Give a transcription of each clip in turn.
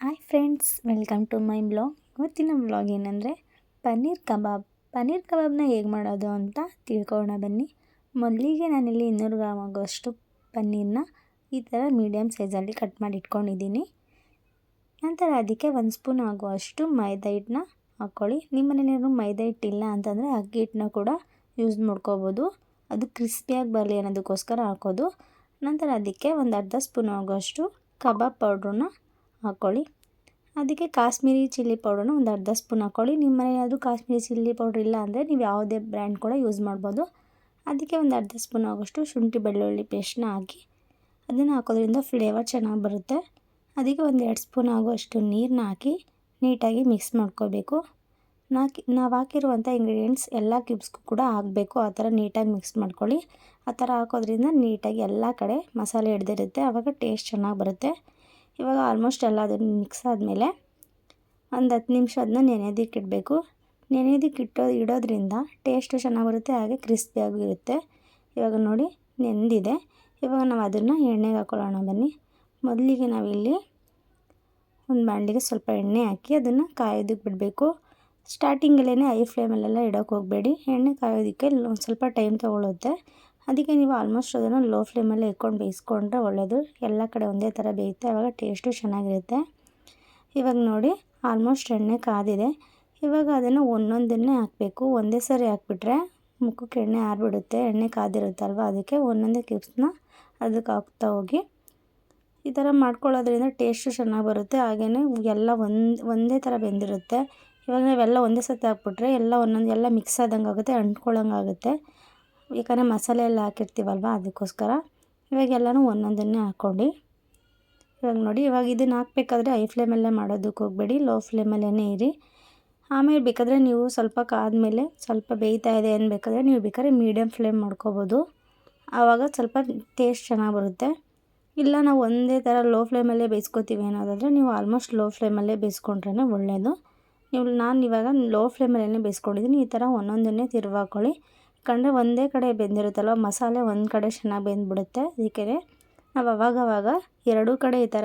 Hi friends, welcome to my blog. ಇವತ್ತಿನ blog ಏನಂದರೆ, ಪನ್ನೀರ್ ಕಬಾಬ್. ಪನ್ನೀರ್ ಕಬಾಬ್ನ ಹೇಗೆ ಮಾಡೋದು ಅಂತ ತಿಳ್ಕೊಳ್ಳೋಣ ಬನ್ನಿ. ಮೊದಲಿಗೆ ನಾನಿಲ್ಲಿ ಇನ್ನೂರು ಗ್ರಾಮ್ ಆಗೋಷ್ಟು ಪನ್ನೀರನ್ನ ಈ ಥರ ಮೀಡಿಯಮ್ ಸೈಜಲ್ಲಿ ಕಟ್ ಮಾಡಿ ಇಟ್ಕೊಂಡಿದ್ದೀನಿ. ನಂತರ ಅದಕ್ಕೆ ಒಂದು ಸ್ಪೂನ್ ಆಗುವಷ್ಟು ಮೈದಾ ಹಿಟ್ಟನ್ನ ಹಾಕ್ಕೊಳ್ಳಿ. ನಿಮ್ಮ ಮನೇಲಿ ಮೈದಾ ಹಿಟ್ಟಿಲ್ಲ ಅಂತಂದರೆ ಅಕ್ಕಿ ಹಿಟ್ಟನ್ನ ಕೂಡ ಯೂಸ್ ಮಾಡ್ಕೋಬೋದು. ಅದು ಕ್ರಿಸ್ಪಿಯಾಗಿ ಬರಲಿ ಅನ್ನೋದಕ್ಕೋಸ್ಕರ ಹಾಕೋದು. ನಂತರ ಅದಕ್ಕೆ ಒಂದು ಅರ್ಧ ಸ್ಪೂನ್ ಆಗುವಷ್ಟು ಕಬಾಬ್ ಪೌಡ್ರನ್ನ ಹಾಕ್ಕೊಳ್ಳಿ ಅದಕ್ಕೆ ಕಾಶ್ಮೀರಿ ಚಿಲ್ಲಿ ಪೌಡ್ರನ್ನು ಒಂದು ಅರ್ಧ ಸ್ಪೂನ್ ಹಾಕ್ಕೊಳ್ಳಿ ನಿಮ್ಮ ಮನೆಯಾದರೂ ಕಾಶ್ಮೀರಿ ಚಿಲ್ಲಿ ಪೌಡ್ರ್ ಇಲ್ಲ ಅಂದರೆ ನೀವು ಯಾವುದೇ ಬ್ರ್ಯಾಂಡ್ ಕೂಡ ಯೂಸ್ ಮಾಡ್ಬೋದು. ಅದಕ್ಕೆ ಒಂದು ಅರ್ಧ ಸ್ಪೂನ್ ಆಗೋಷ್ಟು ಶುಂಠಿ ಬೆಳ್ಳುಳ್ಳಿ ಪೇಸ್ಟ್ನ ಹಾಕಿ ಅದನ್ನು ಹಾಕೋದ್ರಿಂದ ಫ್ಲೇವರ್ ಚೆನ್ನಾಗಿ ಬರುತ್ತೆ. ಅದಕ್ಕೆ ಒಂದು ಎರಡು ಸ್ಪೂನ್ ಆಗುವಷ್ಟು ನೀರನ್ನ ಹಾಕಿ ನೀಟಾಗಿ ಮಿಕ್ಸ್ ಮಾಡ್ಕೋಬೇಕು. ನಾಕಿ, ನಾವು ಹಾಕಿರುವಂಥ ಇಂಗ್ರೀಡಿಯೆಂಟ್ಸ್ ಎಲ್ಲ ಕ್ಯೂಬ್ಸ್ಗೂ ಕೂಡ ಹಾಕಬೇಕು. ಆ ಥರ ನೀಟಾಗಿ ಮಿಕ್ಸ್ ಮಾಡ್ಕೊಳ್ಳಿ. ಆ ಥರ ಹಾಕೋದ್ರಿಂದ ನೀಟಾಗಿ ಎಲ್ಲ ಕಡೆ ಮಸಾಲೆ ಹಿಡ್ದಿರುತ್ತೆ. ಆವಾಗ ಟೇಸ್ಟ್ ಚೆನ್ನಾಗಿ ಬರುತ್ತೆ. ಇವಾಗ ಆಲ್ಮೋಸ್ಟ್ ಎಲ್ಲ ಅದನ್ನು ಮಿಕ್ಸ್ ಆದಮೇಲೆ ಒಂದು ಹತ್ತು ನಿಮಿಷ ಅದನ್ನ ನೆನೆಯೋದಕ್ಕೆ ಇಡಬೇಕು. ನೆನೆಯೋದಕ್ಕೆ ಇಟ್ಟೋ, ಇಡೋದ್ರಿಂದ ಟೇಸ್ಟು ಚೆನ್ನಾಗಿ ಬರುತ್ತೆ, ಹಾಗೆ ಕ್ರಿಸ್ಪಿಯಾಗೂ ಇರುತ್ತೆ. ಇವಾಗ ನೋಡಿ ನೆಂದಿದೆ. ಇವಾಗ ನಾವು ಅದನ್ನು ಎಣ್ಣೆಗೆ ಹಾಕೊಳ್ಳೋಣ ಬನ್ನಿ. ಮೊದಲಿಗೆ ನಾವಿಲ್ಲಿ ಒಂದು ಬಾಣಲಿಗೆ ಸ್ವಲ್ಪ ಎಣ್ಣೆ ಹಾಕಿ ಅದನ್ನು ಕಾಯೋದಕ್ಕೆ ಬಿಡಬೇಕು. ಸ್ಟಾರ್ಟಿಂಗಲ್ಲೇ ಐ ಫ್ಲೇಮಲ್ಲೆಲ್ಲ ಇಡೋಕ್ಕೆ ಹೋಗಬೇಡಿ. ಎಣ್ಣೆ ಕಾಯೋದಕ್ಕೆ ಒಂದು ಸ್ವಲ್ಪ ಟೈಮ್ ತೊಗೊಳುತ್ತೆ. ಅದಕ್ಕೆ ನೀವು ಆಲ್ಮೋಸ್ಟ್ ಅದನ್ನು ಲೋ ಫ್ಲೇಮಲ್ಲಿ ಇಟ್ಕೊಂಡು ಬೇಯಿಸ್ಕೊಂಡ್ರೆ ಒಳ್ಳೆಯದು ಎಲ್ಲ ಕಡೆ ಒಂದೇ ಥರ ಬೇಯುತ್ತೆ. ಆವಾಗ ಟೇಸ್ಟು ಚೆನ್ನಾಗಿರುತ್ತೆ. ಇವಾಗ ನೋಡಿ ಆಲ್ಮೋಸ್ಟ್ ಎಣ್ಣೆ ಕಾದಿದೆ. ಇವಾಗ ಅದನ್ನು ಒಂದೊಂದನ್ನೇ ಹಾಕಬೇಕು. ಒಂದೇ ಸರಿ ಹಾಕ್ಬಿಟ್ರೆ ಮುಖಕ್ಕೆ ಎಣ್ಣೆ ಆರಿಬಿಡುತ್ತೆ. ಎಣ್ಣೆ ಕಾದಿರುತ್ತಲ್ವ? ಅದಕ್ಕೆ ಒಂದೊಂದೇ ಕ್ಯೂಬ್ಸ್ನ ಅದಕ್ಕೆ ಹಾಕ್ತಾ ಹೋಗಿ. ಈ ಥರ ಮಾಡ್ಕೊಳ್ಳೋದ್ರಿಂದ ಟೇಸ್ಟು ಚೆನ್ನಾಗಿ ಬರುತ್ತೆ. ಹಾಗೆಯೇ ಎಲ್ಲ ಒಂದು, ಒಂದೇ ಥರ ಬೆಂದಿರುತ್ತೆ. ಇವಾಗ ನಾವೆಲ್ಲ ಒಂದೇ ಸತಿ ಹಾಕ್ಬಿಟ್ರೆ ಎಲ್ಲ ಒಂದೊಂದು, ಎಲ್ಲ ಮಿಕ್ಸ್ ಆದಂಗೆ ಆಗುತ್ತೆ, ಅಂಟ್ಕೊಳ್ಳೋಂಗೆ ಆಗುತ್ತೆ. ಯಾಕಂದರೆ ಮಸಾಲೆ ಎಲ್ಲ ಹಾಕಿರ್ತೀವಲ್ವ, ಅದಕ್ಕೋಸ್ಕರ. ಇವಾಗ ಎಲ್ಲನೂ ಒಂದೊಂದನ್ನೇ ಹಾಕ್ಕೊಂಡು. ಇವಾಗ ನೋಡಿ, ಇವಾಗ ಇದನ್ನು ಹಾಕ್ಬೇಕಾದ್ರೆ ಹೈ ಫ್ಲೇಮಲ್ಲೇ ಮಾಡೋದಕ್ಕೆ ಹೋಗಬೇಡಿ ಲೋ ಫ್ಲೇಮಲ್ಲೇ ಇರಿ. ಆಮೇಲೆ ಬೇಕಾದರೆ ನೀವು ಸ್ವಲ್ಪ ಕಾದ್ಮೇಲೆ ಸ್ವಲ್ಪ ಬೇಯ್ತಾ ಇದೆ ಏನು ಬೇಕಾದರೆ ನೀವು ಬೇಕಾದ್ರೆ ಮೀಡಿಯಮ್ ಫ್ಲೇಮ್ ಮಾಡ್ಕೋಬೋದು. ಆವಾಗ ಸ್ವಲ್ಪ ಟೇಸ್ಟ್ ಚೆನ್ನಾಗಿ ಬರುತ್ತೆ. ಇಲ್ಲ ನಾವು ಒಂದೇ ಥರ ಲೋ ಫ್ಲೇಮಲ್ಲೇ ಬೇಯಿಸ್ಕೊತೀವಿ ಅನ್ನೋದಾದರೆ ನೀವು ಆಲ್ಮೋಸ್ಟ್ ಲೋ ಫ್ಲೇಮಲ್ಲೇ ಬೇಯಿಸ್ಕೊಂಡ್ರೆ ಒಳ್ಳೆಯದು ನೀವು ನಾನು ಇವಾಗ ಲೋ ಫ್ಲೇಮಲ್ಲೇ ಬೇಯಿಸ್ಕೊಂಡಿದ್ದೀನಿ, ಈ ಥರ ಒಂದೊಂದನ್ನೇ ತಿರುವಾಕೊಳ್ಳಿ. ಯಾಕಂದರೆ ಒಂದೇ ಕಡೆ ಬೆಂದಿರುತ್ತಲ್ವ? ಮಸಾಲೆ ಒಂದು ಕಡೆ ಚೆನ್ನಾಗಿ ಬೆಂದ್ಬಿಡುತ್ತೆ. ಅದಕ್ಕೆ ನಾವು ಅವಾಗವಾಗ ಎರಡೂ ಕಡೆ ಈ ಥರ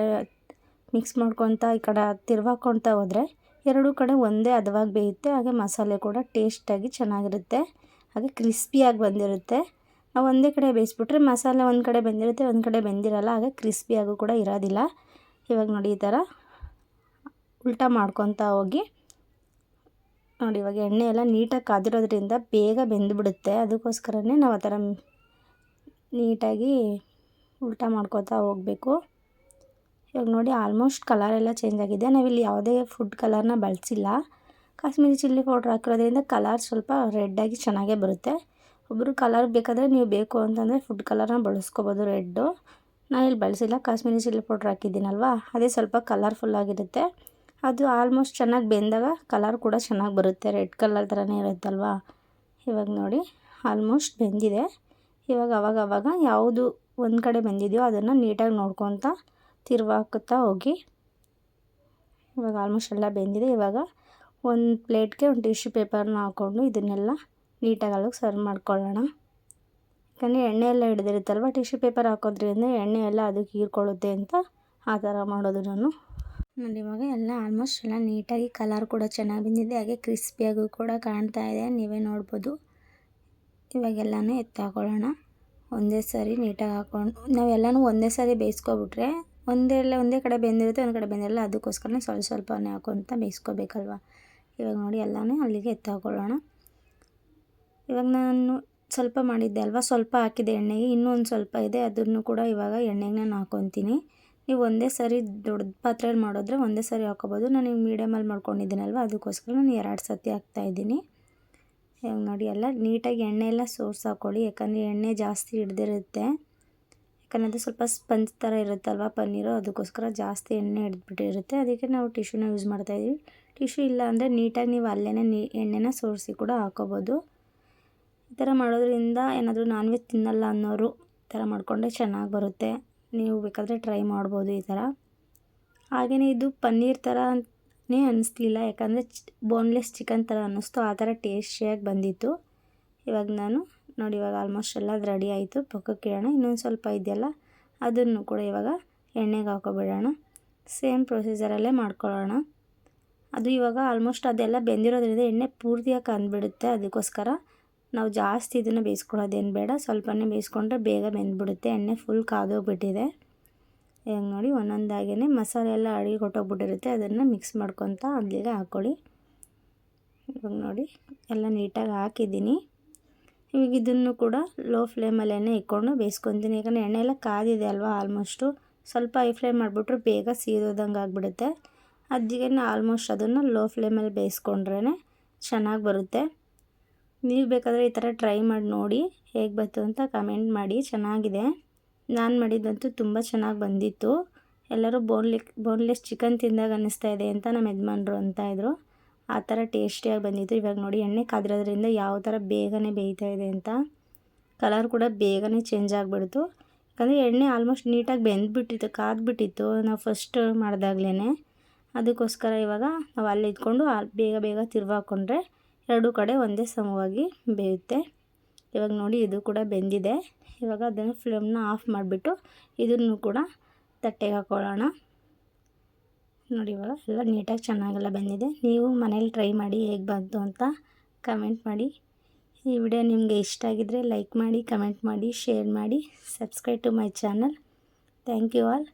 ಮಿಕ್ಸ್ ಮಾಡ್ಕೊತ ಈ ಕಡೆ ತಿರ್ವಾಕೊತ ಹೋದರೆ ಎರಡೂ ಕಡೆ ಒಂದೇ ಅದವಾಗಿ ಬೇಯುತ್ತೆ. ಹಾಗೆ ಮಸಾಲೆ ಕೂಡ ಟೇಸ್ಟಾಗಿ ಚೆನ್ನಾಗಿರುತ್ತೆ. ಹಾಗೆ ಕ್ರಿಸ್ಪಿಯಾಗಿ ಬಂದಿರುತ್ತೆ. ನಾವು ಒಂದೇ ಕಡೆ ಬೇಯಿಸ್ಬಿಟ್ರೆ ಮಸಾಲೆ ಒಂದು ಕಡೆ ಬೆಂದಿರುತ್ತೆ, ಒಂದು ಕಡೆ ಬೆಂದಿರಲ್ಲ. ಹಾಗೆ ಕ್ರಿಸ್ಪಿಯಾಗೂ ಕೂಡ ಇರೋದಿಲ್ಲ. ಇವಾಗ ನೋಡಿ ಈ ಥರ ಉಲ್ಟಾ ಮಾಡ್ಕೊತಾ ಹೋಗಿ ನೋಡಿ, ಇವಾಗ ಎಣ್ಣೆ ಎಲ್ಲ ನೀಟಾಗಿ ಕಾದಿರೋದ್ರಿಂದ ಬೇಗ ಬೆಂದುಬಿಡುತ್ತೆ. ಅದಕ್ಕೋಸ್ಕರನೇ ನಾವು ಆ ಥರ ನೀಟಾಗಿ ಉಲ್ಟಾ ಮಾಡ್ಕೋತಾ ಹೋಗಬೇಕು. ಇವಾಗ ನೋಡಿ, ಆಲ್ಮೋಸ್ಟ್ ಕಲರ್ ಎಲ್ಲ ಚೇಂಜ್ ಆಗಿದೆ. ನಾವಿಲ್ಲಿ ಯಾವುದೇ ಫುಡ್ ಕಲರ್ನ ಬಳಸಿಲ್ಲ. ಕಾಶ್ಮೀರಿ ಚಿಲ್ಲಿ ಪೌಡ್ರ್ ಹಾಕಿರೋದ್ರಿಂದ ಕಲರ್ ಸ್ವಲ್ಪ ರೆಡ್ಡಾಗಿ ಚೆನ್ನಾಗೇ ಬರುತ್ತೆ. ಒಬ್ಬರು ಕಲರ್ ಬೇಕಾದರೆ ನೀವು ಬೇಕು ಅಂತಂದರೆ ಫುಡ್ ಕಲರ್ನ ಬಳಸ್ಕೋಬೋದು ರೆಡ್ಡು. ಇಲ್ಲಿ ಬಳಸಿಲ್ಲ. ಕಾಶ್ಮೀರಿ ಚಿಲ್ಲಿ ಪೌಡ್ರ್ ಹಾಕಿದ್ದೀನಲ್ವಾ? ಅದೇ ಸ್ವಲ್ಪ ಕಲರ್ಫುಲ್ಲಾಗಿರುತ್ತೆ ಅದು ಆಲ್ಮೋಸ್ಟ್ ಚೆನ್ನಾಗಿ ಬೆಂದಾಗ ಕಲರ್ ಕೂಡ ಚೆನ್ನಾಗಿ ಬರುತ್ತೆ. ರೆಡ್ ಕಲರ್ ಥರನೇ ಇರುತ್ತಲ್ವಾ? ಇವಾಗ ನೋಡಿ ಆಲ್ಮೋಸ್ಟ್ ಬೆಂದಿದೆ. ಇವಾಗ ಅವಾಗ ಅವಾಗ ಯಾವುದು ಒಂದು ಕಡೆ ಬೆಂದಿದೆಯೋ ಅದನ್ನು ನೀಟಾಗಿ ನೋಡ್ಕೊತ ತಿರುವಾಕುತ್ತಾ ಹೋಗಿ. ಇವಾಗ ಆಲ್ಮೋಸ್ಟ್ ಎಲ್ಲ ಬೆಂದಿದೆ. ಇವಾಗ ಒಂದು ಪ್ಲೇಟ್ಗೆ ಒಂದು ಟಿಶ್ಯೂ ಪೇಪರ್ನ ಹಾಕ್ಕೊಂಡು ಇದನ್ನೆಲ್ಲ ನೀಟಾಗಿ ಅಲ್ಲಿಗೆ ಸರ್ವ್ ಮಾಡ್ಕೊಳ್ಳೋಣ. ಯಾಕಂದರೆ ಎಣ್ಣೆ ಎಲ್ಲ ಹಿಡ್ದಿರುತ್ತಲ್ವ? ಟಿಶ್ಯೂ ಪೇಪರ್ ಹಾಕೋದ್ರಿಂದ ಎಣ್ಣೆ ಎಲ್ಲ ಅದಕ್ಕೆ ಹೀರ್ಕೊಳ್ಳುತ್ತೆ ಅಂತ ಆ ಥರ ಮಾಡೋದು ನಾನು. ನೋಡಿ ಇವಾಗ ಎಲ್ಲ ಆಲ್ಮೋಸ್ಟ್ ಎಲ್ಲ ನೀಟಾಗಿ ಕಲರ್ ಕೂಡ ಚೆನ್ನಾಗಿ ಬಂದಿದೆ. ಹಾಗೆ ಕ್ರಿಸ್ಪಿಯಾಗೂ ಕೂಡ ಕಾಣ್ತಾ ಇದೆ. ನೀವೇ ನೋಡ್ಬೋದು. ಇವಾಗೆಲ್ಲನೂ ಎತ್ತಾಕೊಳ್ಳೋಣ. ಒಂದೇ ಸಾರಿ ನೀಟಾಗಿ ಹಾಕ್ಕೊಂಡು, ನಾವೆಲ್ಲನೂ ಒಂದೇ ಸಾರಿ ಬೇಯಿಸ್ಕೊಬಿಟ್ರೆ ಒಂದೇ ಒಂದೇ ಕಡೆ ಬೆಂದಿರುತ್ತೆ, ಒಂದು ಕಡೆ ಬೆಂದಿರಲ್ಲ, ಅದಕ್ಕೋಸ್ಕರನೇ ಸ್ವಲ್ಪ ಸ್ವಲ್ಪನೇ ಹಾಕೊಂತ ಬೇಯಿಸ್ಕೋಬೇಕಲ್ವ? ಇವಾಗ ನೋಡಿ ಎಲ್ಲನೂ ಅಲ್ಲಿಗೆ ಎತ್ತಾಕೊಳ್ಳೋಣ. ಇವಾಗ ನಾನು ಸ್ವಲ್ಪ ಮಾಡಿದ್ದೆ ಅಲ್ವಾ? ಸ್ವಲ್ಪ ಹಾಕಿದೆ ಎಣ್ಣೆಗೆ ಇನ್ನೂ ಒಂದು ಸ್ವಲ್ಪ ಇದೆ, ಅದನ್ನು ಕೂಡ ಇವಾಗ ಎಣ್ಣೆಗೆ ನಾನು ಹಾಕೊತೀನಿ. ನೀವು ಒಂದೇ ಸರಿ ದೊಡ್ಡ ಪಾತ್ರೆಯಲ್ಲಿ ಮಾಡಿದ್ರೆ ಒಂದೇ ಸರಿ ಹಾಕೋಬೋದು ನಾನು ಈಗ ಮೀಡಿಯಮಲ್ಲಿ ಮಾಡ್ಕೊಂಡಿದ್ದೀನಲ್ವ? ಅದಕ್ಕೋಸ್ಕರ ನಾನು ಎರಡು ಸತಿ ಹಾಕ್ತಾಯಿದ್ದೀನಿ ಇವಾಗ ನೋಡಿ ಎಲ್ಲ ನೀಟಾಗಿ ಎಣ್ಣೆ ಎಲ್ಲ ಸೋರ್ಸ್ ಹಾಕ್ಕೊಳ್ಳಿ ಯಾಕಂದರೆ ಎಣ್ಣೆ ಜಾಸ್ತಿ ಹಿಡ್ದಿರುತ್ತೆ. ಯಾಕಂದರೆ ಅದು ಸ್ವಲ್ಪ ಸ್ಪಂಜ್ ಥರ ಇರುತ್ತಲ್ವ ಪನ್ನೀರು? ಅದಕ್ಕೋಸ್ಕರ ಜಾಸ್ತಿ ಎಣ್ಣೆ ಹಿಡಿದ್ಬಿಟ್ಟಿರುತ್ತೆ. ಅದಕ್ಕೆ ನಾವು ಟಿಶ್ಯೂನ ಯೂಸ್ ಮಾಡ್ತಾಯಿದ್ದೀವಿ ಟಿಶ್ಯೂ ಇಲ್ಲ ಅಂದರೆ ನೀಟಾಗಿ ನೀವು ಅಲ್ಲೇ ನೀ, ಎಣ್ಣೆನ ಸೋರಿಸಿ ಕೂಡ ಹಾಕೋಬೋದು ಈ ಥರ ಮಾಡೋದ್ರಿಂದ ಏನಾದರೂ ನಾನ್ ವೆಜ್ ತಿನ್ನಲ್ಲ ಅನ್ನೋರು ಈ ಥರ ಮಾಡಿಕೊಂಡ್ರೆ ಚೆನ್ನಾಗಿ ಬರುತ್ತೆ. ನೀವು ಬೇಕಾದರೆ ಟ್ರೈ ಮಾಡ್ಬೋದು ಈ ಥರ. ಹಾಗೆಯೇ ಇದು ಪನ್ನೀರ್ ಥರನೇ ಅನ್ನಿಸ್ಲಿಲ್ಲ ಯಾಕಂದರೆ ಬೋನ್ಲೆಸ್ ಚಿಕನ್ ಥರ ಅನ್ನಿಸ್ತು, ಆ ಥರ ಟೇಸ್ಟಿಯಾಗಿ ಬಂದಿತ್ತು. ಇವಾಗ ನಾನು ನೋಡಿ, ಇವಾಗ ಆಲ್ಮೋಸ್ಟ್ ಎಲ್ಲ ರೆಡಿ ಆಯಿತು, ಪಕ್ಕಕ್ಕೆ ಇಡೋಣ. ಇನ್ನೊಂದು ಸ್ವಲ್ಪ ಇದೆಯಲ್ಲ, ಅದನ್ನು ಕೂಡ ಇವಾಗ ಎಣ್ಣೆಗೆ ಹಾಕೊಬಿಡೋಣ. ಸೇಮ್ ಪ್ರೊಸೀಜರಲ್ಲೇ ಮಾಡ್ಕೊಳ್ಳೋಣ. ಅದು ಇವಾಗ ಆಲ್ಮೋಸ್ಟ್ ಅದೆಲ್ಲ ಬೆಂದಿರೋದ್ರಿಂದ ಎಣ್ಣೆ ಪೂರ್ತಿಯಾಗಿ ಕಂದುಬಿಡುತ್ತೆ, ಅದಕ್ಕೋಸ್ಕರ. ನಾವು ಜಾಸ್ತಿ ಇದನ್ನು ಬೇಯಿಸ್ಕೊಳ್ಳೋದೇನು ಬೇಡ. ಸ್ವಲ್ಪನೇ ಬೇಯಿಸ್ಕೊಂಡ್ರೆ ಬೇಗ ಬೆಂದ್ಬಿಡುತ್ತೆ. ಎಣ್ಣೆ ಫುಲ್ ಕಾದೋಗ್ಬಿಟ್ಟಿದೆ. ಹೆಂಗೆ ನೋಡಿ ಒಂದೊಂದಾಗೇ ಮಸಾಲೆ ಎಲ್ಲ ಅಡಿಗೆ ಕೊಟ್ಟೋಗ್ಬಿಟ್ಟಿರುತ್ತೆ. ಅದನ್ನು ಮಿಕ್ಸ್ ಮಾಡ್ಕೊತ ಅಲ್ಲಿಗೆ ಹಾಕ್ಕೊಳ್ಳಿ ಇವಾಗ ನೋಡಿ, ಎಲ್ಲ ನೀಟಾಗಿ ಹಾಕಿದ್ದೀನಿ. ಇವಾಗ ಇದನ್ನು ಕೂಡ ಲೋ ಫ್ಲೇಮಲ್ಲೇ ಇಟ್ಕೊಂಡು ಬೇಯಿಸ್ಕೊತೀನಿ. ಯಾಕಂದರೆ ಎಣ್ಣೆ ಎಲ್ಲ ಕಾದಿದೆ ಅಲ್ವಾ ಆಲ್ಮೋಸ್ಟು ಸ್ವಲ್ಪ ಹೈ ಫ್ಲೇಮ್ ಮಾಡಿಬಿಟ್ರೆ ಬೇಗ ಸೀದೋದಂಗೆ ಆಗಿಬಿಡುತ್ತೆ. ಅದಿಗೆ ಆಲ್ಮೋಸ್ಟ್ ಅದನ್ನು ಲೋ ಫ್ಲೇಮಲ್ಲಿ ಬೇಯಿಸ್ಕೊಂಡ್ರೇ ಚೆನ್ನಾಗಿ ಬರುತ್ತೆ. ನೀವು ಬೇಕಾದರೆ ಈ ಥರ ಟ್ರೈ ಮಾಡಿ ನೋಡಿ ಹೇಗೆ ಬಂತು ಅಂತ ಕಮೆಂಟ್ ಮಾಡಿ, ಚೆನ್ನಾಗಿದೆ. ನಾನು ಮಾಡಿದ್ದಂತೂ ತುಂಬ ಚೆನ್ನಾಗಿ ಬಂದಿತ್ತು. ಎಲ್ಲರೂ ಬೋನ್ಲೆ ಬೋನ್ಲೆಸ್ ಚಿಕನ್ ತಿಂದಾಗ ಅನ್ನಿಸ್ತಾ ಇದೆ ಅಂತ ನಮ್ಮ ಯಜಮಾನ್ರು ಅಂತ ಇದ್ದರು ಆ ಥರ ಟೇಸ್ಟಿಯಾಗಿ ಬಂದಿತ್ತು. ಇವಾಗ ನೋಡಿ ಎಣ್ಣೆ ಕಾದಿರೋದ್ರಿಂದ ಯಾವ ಥರ ಬೇಗನೆ ಬೇಯ್ತಾ ಇದೆ ಅಂತ. ಕಲರ್ ಕೂಡ ಬೇಗನೆ ಚೇಂಜ್ ಆಗಿಬಿಡ್ತು. ಯಾಕಂದರೆ ಎಣ್ಣೆ ಆಲ್ಮೋಸ್ಟ್ ನೀಟಾಗಿ ಬೆಂದ್ಬಿಟ್ಟಿತ್ತು, ಕಾದ್ಬಿಟ್ಟಿತ್ತು ನಾವು ಫಸ್ಟ್ ಮಾಡಿದಾಗ್ಲೇ ಅದಕ್ಕೋಸ್ಕರ ಇವಾಗ ನಾವು ಅಲ್ಲಿ ಇದ್ಕೊಂಡು ಬೇಗ ಬೇಗ ತಿರ್ವಾಕೊಂಡ್ರೆ ಎರಡೂ ಕಡೆ ಒಂದೇ ಸಮವಾಗಿ ಬೇಯುತ್ತೆ. ಇವಾಗ ನೋಡಿ, ಇದು ಕೂಡ ಬೆಂದಿದೆ. ಇವಾಗ ಅದನ್ನು ಫ್ಲೇಮ್ನ ಆಫ್ ಮಾಡಿಬಿಟ್ಟು ಇದನ್ನು ಕೂಡ ತಟ್ಟೆಗೆ ಹಾಕ್ಕೊಳ್ಳೋಣ ನೋಡಿ, ಇವಾಗ ಎಲ್ಲ ನೀಟಾಗಿ ಚೆನ್ನಾಗೆಲ್ಲ ಬಂದಿದೆ. ನೀವು ಮನೇಲಿ ಟ್ರೈ ಮಾಡಿ ಹೇಗೆ ಬಂತು ಅಂತ ಕಮೆಂಟ್ ಮಾಡಿ. ಈ ವಿಡಿಯೋ ನಿಮಗೆ ಇಷ್ಟ ಆಗಿದ್ದರೆ ಲೈಕ್ ಮಾಡಿ ಕಮೆಂಟ್ ಮಾಡಿ ಶೇರ್ ಮಾಡಿ subscribe to my channel thank you all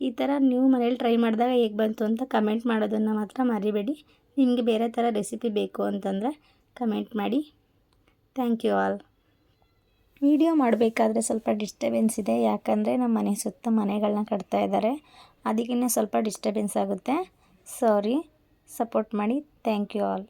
ಈ ಥರ ನೀವು ಮನೇಲಿ ಟ್ರೈ ಮಾಡಿದಾಗ ಹೇಗೆ ಬಂತು ಅಂತ ಕಮೆಂಟ್ ಮಾಡೋದನ್ನು ಮಾತ್ರ ಮರಿಬೇಡಿ. ನಿಮಗೆ ಬೇರೆ ಥರ ರೆಸಿಪಿ ಬೇಕು ಅಂತಂದರೆ ಕಮೆಂಟ್ ಮಾಡಿ. Thank you all. ವಿಡಿಯೋ ಮಾಡಬೇಕಾದ್ರೆ ಸ್ವಲ್ಪ ಡಿಸ್ಟರ್ಬೆನ್ಸ್ ಇದೆ, ಯಾಕಂದರೆ ನಮ್ಮ ಮನೆ ಸುತ್ತ ಮನೆಗಳನ್ನ ಕಟ್ತಾ ಇದ್ದಾರೆ. ಅದಕ್ಕಿಂತ ಸ್ವಲ್ಪ ಡಿಸ್ಟರ್ಬೆನ್ಸ್ ಆಗುತ್ತೆ. ಸಾರಿ, ಸಪೋರ್ಟ್ ಮಾಡಿ. Thank you all.